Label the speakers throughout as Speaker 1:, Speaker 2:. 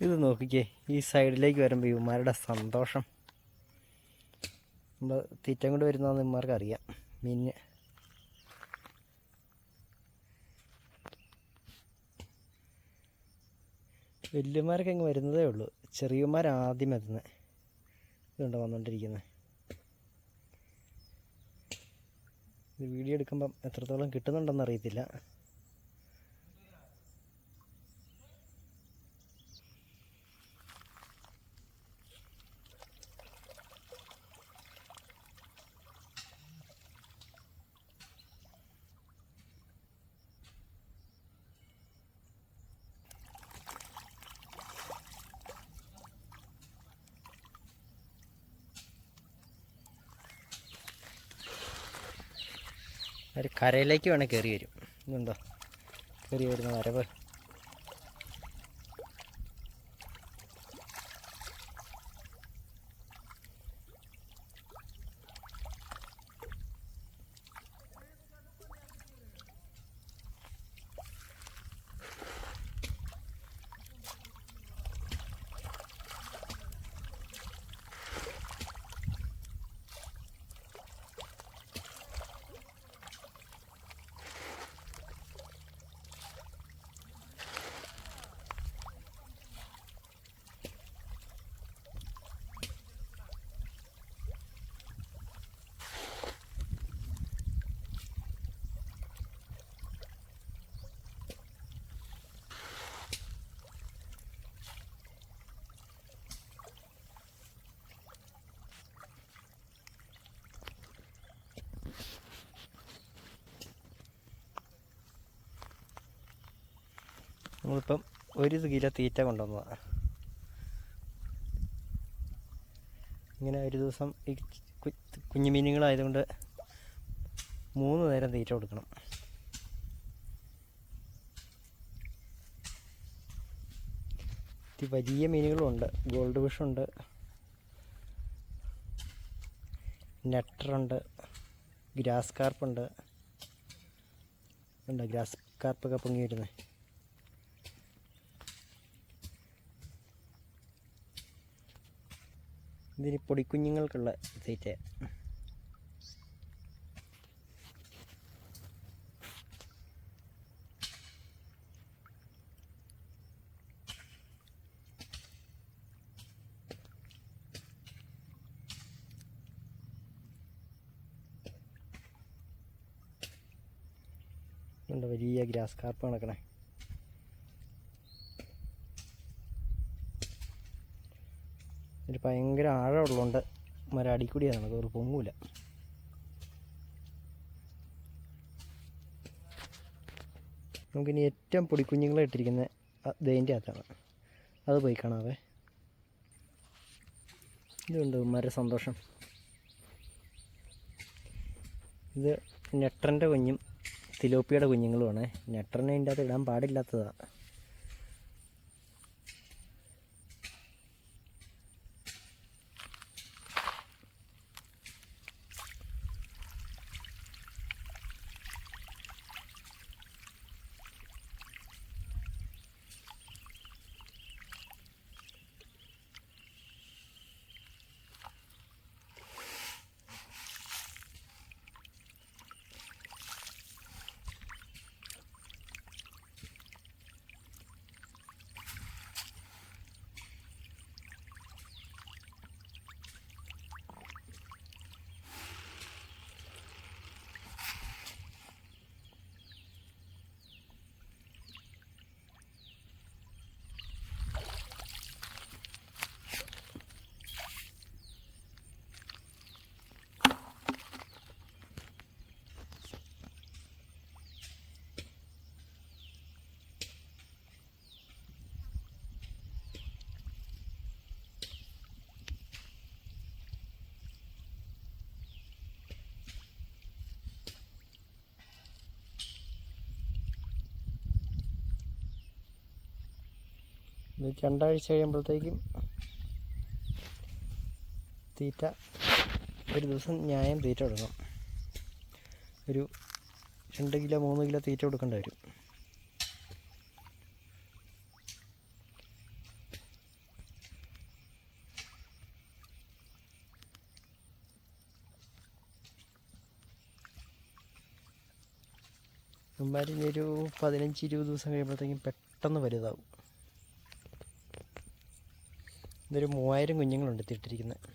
Speaker 1: ഇത് നോക്കിക്കേ ഈ സൈഡിലേക്ക് വരുമ്പോൾ ഇവന്മാരുടെ സന്തോഷം. നമ്മൾ തീറ്റം കൊണ്ട് വരുന്നതെന്ന് ഇവന്മാർക്ക് അറിയാം. മീനിന്. വലിയമാരൊക്കെ അങ്ങ് വരുന്നതേ ഉള്ളൂ. ചെറിയമാർ ആദ്യം എത്തുന്നത് ഇതുകൊണ്ട് വന്നുകൊണ്ടിരിക്കുന്നത് വീഡിയോ എടുക്കുമ്പം എത്രത്തോളം കിട്ടുന്നുണ്ടെന്ന് അറിയത്തില്ല. അവർ കരയിലേക്ക് വേണേൽ കയറി വരും. ഇതുണ്ടോ? കയറി വരുന്ന വരവ്. നമ്മളിപ്പം ഒരു കിലോ തീറ്റ കൊണ്ടുവന്നതാണ് ഇങ്ങനെ ഒരു ദിവസം ഈ കുഞ്ഞു മീനുകളായതുകൊണ്ട് മൂന്ന് നേരം തീറ്റ കൊടുക്കണം. വലിയ മീനുകളുണ്ട്. ഗോൾഡ് ഫിഷുണ്ട്. നെട്ടറുണ്ട്. ഗ്രാസ് കാർപ്പുണ്ട്. ഉണ്ട് ഗ്രാസ് കാർപ്പൊക്കെ പൊങ്ങി വരുന്നത് ഇതിന് പൊടിക്കുഞ്ഞുങ്ങൾക്കുള്ള ഉണ്ട് വലിയ ഗ്രാസ് കാർപ്പ് നടക്കണേ ഒരു ഭയങ്കര ആഴമുള്ളതുകൊണ്ട് മരം അടിക്കൂടിയാണ് ഒരു പൊങ്ങൂല. നമുക്കിനി ഏറ്റവും പൊടിക്കുഞ്ഞുങ്ങളെ ഇട്ടിരിക്കുന്ന ദൈന്റെ അകത്താണ്. അത് പോയി കാണാവേ. ഇതുണ്ട് മര സന്തോഷം ഇത് നെട്ടറിന്റെ കുഞ്ഞും തിലോപ്പിയുടെ കുഞ്ഞുങ്ങളുമാണ്. നെട്ടറിനെ ഇതിന്റെ അകത്ത് ഇടാൻ പാടില്ലാത്തതാണ്. ഇത് രണ്ടാഴ്ച കഴിയുമ്പോഴത്തേക്കും തീറ്റ ഒരു ദിവസം ന്യായം തീറ്റ കൊടുക്കണം. ഒരു രണ്ട് കിലോ മൂന്ന് കിലോ തീറ്റ കൊടുക്കേണ്ടി വരും. ഇവന്മാരിനി ഒരു പതിനഞ്ച് ഇരുപത് ദിവസം കഴിയുമ്പോഴത്തേക്കും പെട്ടെന്ന് വലുതാവും. ഇതൊരു മൂവായിരം കുഞ്ഞുങ്ങളുണ്ട് തിട്ടിരിക്കുന്നത്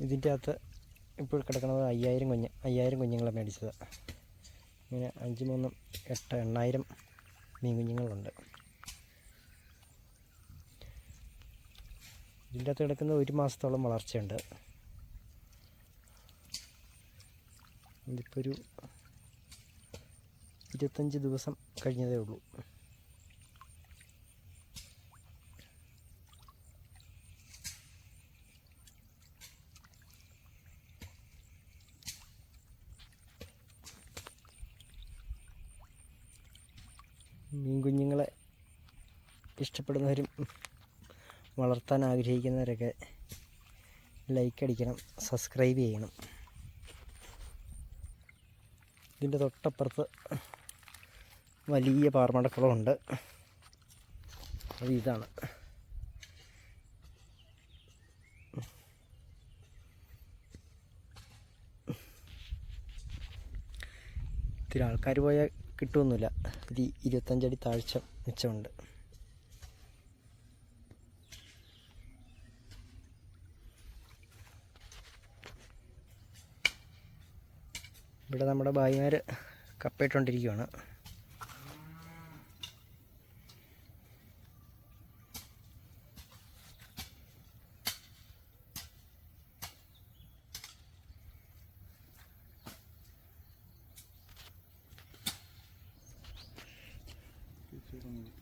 Speaker 1: ഇതിന്റെ അകത്ത് ഇപ്പോൾ കിടക്കുന്നത് അയ്യായിരം കുഞ്ഞ് അയ്യായിരം കുഞ്ഞുങ്ങളെ മേടിച്ചതാണ് ഇങ്ങനെ അഞ്ച് മൂന്നും എട്ട് എണ്ണായിരം മീൻ കുഞ്ഞുങ്ങളുണ്ട്. ഇതിന്റെ അകത്ത് കിടക്കുന്ന ഒരു മാസത്തോളം വളർച്ചയുണ്ട്. ഇതിപ്പോൾ ഒരു ഇരുപത്തഞ്ച് ദിവസം കഴിഞ്ഞതേ ഉള്ളൂ. മീൻ കുഞ്ഞുങ്ങളെ ഇഷ്ടപ്പെടുന്നവരും വളർത്താൻ ആഗ്രഹിക്കുന്നവരൊക്കെ ലൈക്ക് അടിക്കണം സബ്സ്ക്രൈബ് ചെയ്യണം. ഇതിന്റെ തൊട്ടപ്പുറത്ത് വലിയ പാറമടക്കുളമുണ്ട് അത് ഇതാണ്. ഇത്തിരി ആൾക്കാർ പോയാൽ കിട്ടുമൊന്നുമില്ല ഇത് ഇരുപത്തഞ്ചടി താഴ്ച മിച്ചമുണ്ട്. ഇവിടെ നമ്മുടെ ഭായിമാർ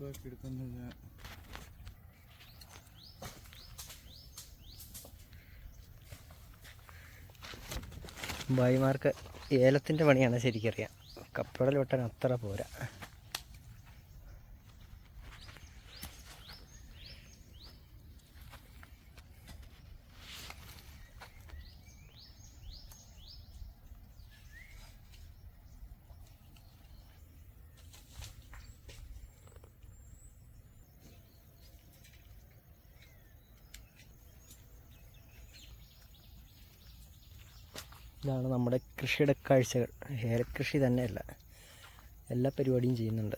Speaker 1: കപ്പയിട്ടുകൊണ്ടിരിക്കുകയാണ്
Speaker 2: എടുക്കുന്നത്.
Speaker 1: ഭായിമാർക്ക് ഏലത്തിന്റെ പണിയാണ് ശരിക്കറിയാം. കപ്പടൽ വെട്ടാൻ അത്ര പോരാ. ഇതാണ് നമ്മുടെ കൃഷിയുടെ കാഴ്ചകൾ. ഏലക്കൃഷി തന്നെയല്ല. എല്ലാ പരിപാടിയും ചെയ്യുന്നുണ്ട്.